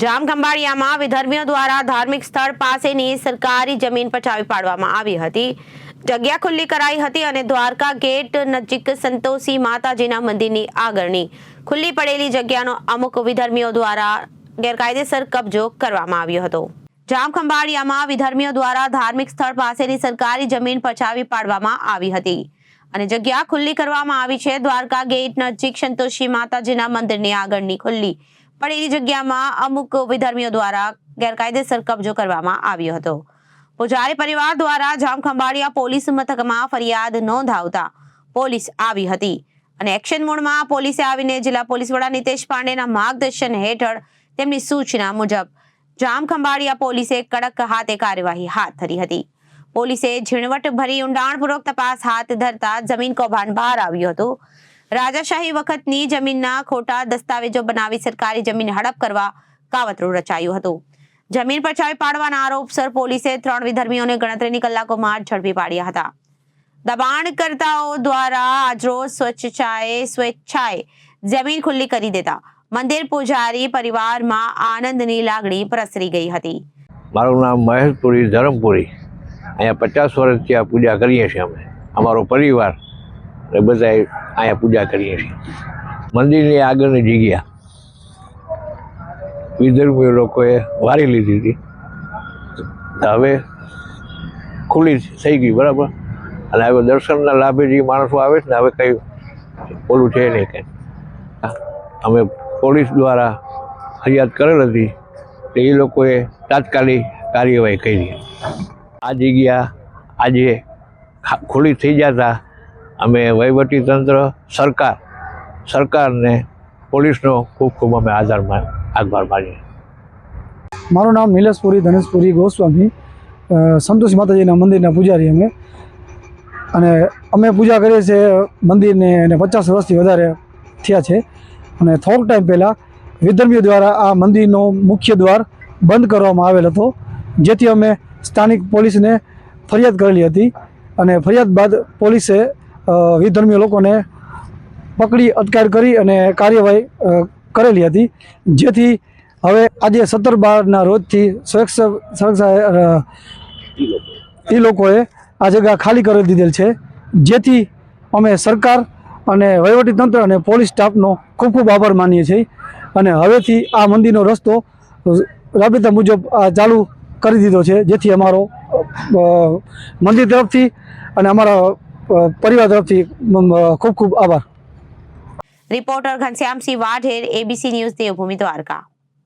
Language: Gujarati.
જામખંભાળિયામાં વિધર્મીઓ દ્વારા ધાર્મિક સ્થળ પાસેની સરકારી જમીન પચાવી પાડવામાં આવી હતી. જગ્યા ખુલ્લી કરાઈ હતી અને દ્વારકા ગેટ નજીક સંતોષી માતાજીના મંદિરની આગળની ખુલ્લી પડેલી જગ્યાનો અમુક વિધર્મીઓ દ્વારા ગેરકાયદેસર કબજો કરવામાં આવ્યો હતો. જામખંભાળિયામાં વિધર્મીઓ દ્વારા ધાર્મિક સ્થળ પાસેની સરકારી જમીન પચાવી પાડવામાં આવી હતી. અને જગ્યા ખુલ્લી કરવામાં આવી છે. દ્વારકા ગેટ નજીક સંતોષી માતાજીના મંદિરની આગળની ખુલ્લી પડેલી જગ્યામાં અમુક વિધર્મીઓ દ્વારા ગેરકાયદેસર કબજો કરવામાં આવ્યો હતો. પૂજારી પરિવાર દ્વારા જામખંભાળિયા પોલીસ મથકમાં ફરિયાદ નોંધાવતા પોલીસ આવી હતી અને એક્શન મોડમાં પોલીસે આવીને જિલ્લા પોલીસ વડા નિતેશ પાંડેના માર્ગદર્શન હેઠળ તેમની સૂચના મુજબ જામખંભાળિયા પોલીસે કડક હાથે કાર્યવાહી હાથ ધરી હતી. પોલીસે ઝીણવટ ભરી ઊંડાણપૂર્વક તપાસ હાથ ધરતા જમીન કૌભાંડ બહાર આવ્યું હતું. રાજાશાહી વખતની જમીનના ખોટા દસ્તાવેજો બનાવી સરકારી જમીન હડપ કરવા કાવતરું રચાયું હતું. જમીન પચાવી પાડવાના આરોપસર પોલીસે ત્રણ વિધર્મીઓને ગણતરીની કલાકોમાં ઝડપી પાડ્યા હતા. દબાણકર્તાઓ દ્વારા આજરોજ સ્વચ્છાએ સ્વેચ્છાએ જમીન ખુલ્લી કરી દેતા મંદિર પૂજારી પરિવારમાં આનંદની લાગણી પ્રસરી ગઈ હતી. મારું નામ મહેશપુરી ધરમપુરી. અહીંયા પચાસ વર્ષથી આ પૂજા કરીએ છીએ અમે. અમારો પરિવાર અને બધા અહીંયા પૂજા કરીએ છીએ. મંદિરની આગળની જગ્યા વિધર્મીઓ લોકોએ વારી લીધી હતી. હવે ખુલ્લી થઈ ગઈ, બરાબર? અને હવે દર્શનના લાભે જે માણસો આવે છે ને, હવે કંઈ ઓલું છે નહીં કંઈ. અમે પોલીસ દ્વારા ફરિયાદ કરેલ હતી તો એ લોકોએ તાત્કાલિક કાર્યવાહી કરી. આ જગ્યા આજે ખુલ્લી થઈ જતા અમે વહીવટી તંત્ર, સરકાર, સરકારને પોલીસનો ખૂબ ખૂબ અમે આધાર આગભાર માનીએ. મારું નામ નિલેશપુરી ધનેશપુરી ગોસ્વામી. સંતોષ માતાજીના મંદિરના પૂજારી અમે. અને અમે પૂજા કરીએ છીએ મંદિરને અને પચાસ વર્ષથી વધારે થયા છે. અને થોડોક ટાઈમ પહેલાં વિધર્મીઓ દ્વારા આ મંદિરનો મુખ્ય દ્વાર બંધ કરવામાં આવેલ હતો, જેથી અમે સ્થાનિક પોલીસને ફરિયાદ કરેલી હતી. અને ફરિયાદ બાદ પોલીસે અ, વિધર્મીઓ લોકોને પકડી અટકાયત કરી અને કાર્યવાહી કરેલી હતી. જેથી હવે આજે સત્તર બારના રોજથી સુરક્ષા સુરક્ષા એ લોકોએ આ જગ્યા ખાલી કરી દીધેલ છે. જેથી અમે સરકાર અને વહીવટીતંત્ર અને પોલીસ સ્ટાફનો ખૂબ ખૂબ આભાર માનીએ છીએ. અને હવેથી આ મંદિરનો રસ્તો રાબેતા મુજબ ચાલુ કરી દીધો છે. જેથી અમારો મંદિર તરફથી અને અમારા પરિવાર તરફથી ખૂબ ખૂબ આભાર. Reporter Ghanshyamsinh Vadher ABC news Devbhumi Dwarka.